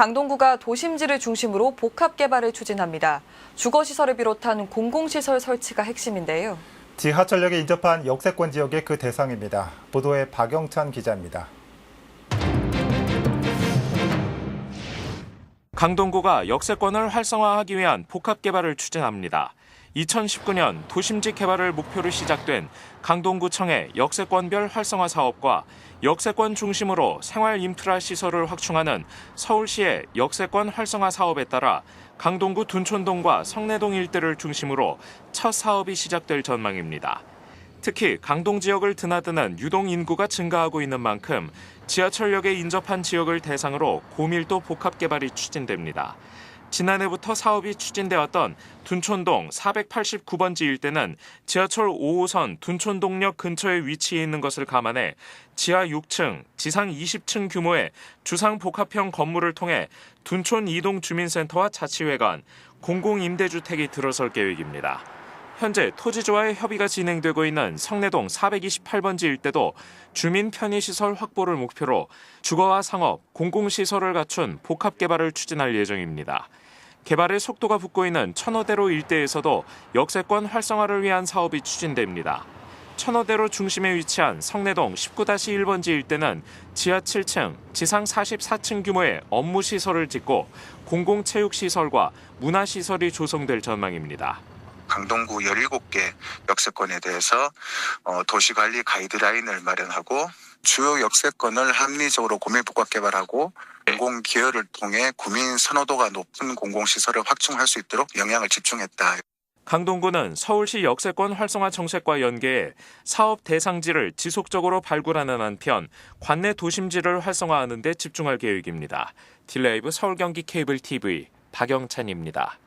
강동구가 도심지를 중심으로 복합 개발을 추진합니다. 주거시설을 비롯한 공공시설 설치가 핵심인데요. 지하철역에 인접한 역세권 지역의 그 대상입니다. 보도에 박영찬 기자입니다. 강동구가 역세권을 활성화하기 위한 복합 개발을 추진합니다. 2019년 도심지 개발을 목표로 시작된 강동구청의 역세권별 활성화 사업과 역세권 중심으로 생활 인프라 시설을 확충하는 서울시의 역세권 활성화 사업에 따라 강동구 둔촌동과 성내동 일대를 중심으로 첫 사업이 시작될 전망입니다. 특히 강동 지역을 드나드는 유동 인구가 증가하고 있는 만큼 지하철역에 인접한 지역을 대상으로 고밀도 복합 개발이 추진됩니다. 지난해부터 사업이 추진되었던 둔촌동 489번지 일대는 지하철 5호선 둔촌동역 근처에 위치해 있는 것을 감안해 지하 6층, 지상 20층 규모의 주상 복합형 건물을 통해 둔촌 이동 주민센터와 자치회관, 공공임대주택이 들어설 계획입니다. 현재 토지조와의 협의가 진행되고 있는 성내동 428번지 일대도 주민 편의시설 확보를 목표로 주거와 상업, 공공시설을 갖춘 복합 개발을 추진할 예정입니다. 개발의 속도가 붙고 있는 천호대로 일대에서도 역세권 활성화를 위한 사업이 추진됩니다. 천호대로 중심에 위치한 성내동 19-1번지 일대는 지하 7층, 지상 44층 규모의 업무시설을 짓고 공공체육시설과 문화시설이 조성될 전망입니다. 강동구 17개 역세권에 대해서 어, 도시관리 가이드라인을 마련하고 주요 역세권을 합리적으로 고밀복합 개발하고 공공 기여를 통해 구민 선호도가 높은 공공시설을 확충할 수 있도록 영향을 집중했다. 강동구는 서울시 역세권 활성화 정책과 연계해 사업 대상지를 지속적으로 발굴하는 한편 관내 도심지를 활성화하는 데 집중할 계획입니다. 딜레이브 서울경기 케이블 TV 박영찬입니다.